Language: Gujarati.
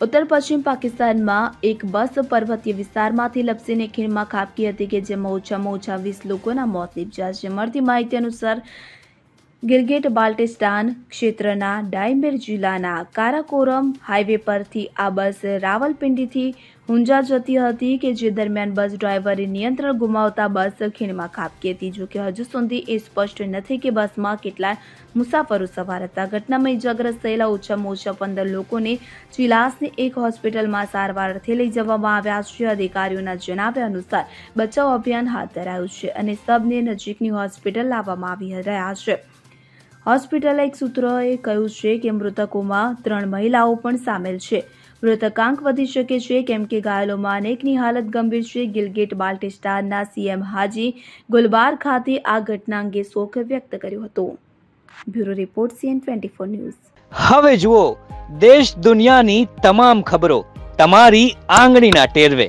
ઉત્તર પશ્ચિમ પાકિસ્તાનમાં એક બસ પર્વતીય વિસ્તારમાંથી લપસીને ખીણમાં ખાબકી હતી કે જેમાં ઓછામાં ઓછા વીસ લોકોના મોત નીપજ્યા છે. મળતી માહિતી અનુસાર ગિરગેટ બાલ્ટિસ્તાન ક્ષેત્રના ડાયમેર જિલ્લાના કારાકોરમ હાઈવે પરથી આ બસ રાવલપિંડીથી હુંજા જતી હતી કે જે દરમિયાન બસ ડ્રાઈવરે નિયંત્રણ ગુમાવતા બસ ખીણમાં ખાબકી હતી જો કે હજુ સુધી એ સ્પષ્ટ નથી કે બસમાં કેટલા મુસાફરો સવાર હતા. ઘટનામાં ઇજાગ્રસ્ત થયેલા ઓછામાં ઓછા પંદર લોકોને ચિલાસની એક હોસ્પિટલમાં સારવારથી લઈ જવામાં આવ્યા છે. અધિકારીઓના જણાવ્યા અનુસાર બચાવ અભિયાન હાથ ધરાયું છે અને સબને નજીકની હોસ્પિટલ લાવવામાં આવી રહ્યા છે. હોસ્પિટલના એક સૂત્રએ કહ્યું છે કે મૃતકોમાં ત્રણ મહિલાઓ પણ સામેલ છે. મૃતકાંક વધી શકે છે કેમ કે ઘાયલોમાં અનેકની હાલત ગંભીર છે. ગિલગેટ બાલ્ટિસ્તાનના સીએમ હાજી ગુલબાર ખાતે આ ઘટના અંગે શોક વ્યક્ત કર્યો હતો. Bureau report CN twenty four news. હવે જુઓ, દેશ દુનિયાની તમામ ખબરો તમારી આંગળીના ટેરવે.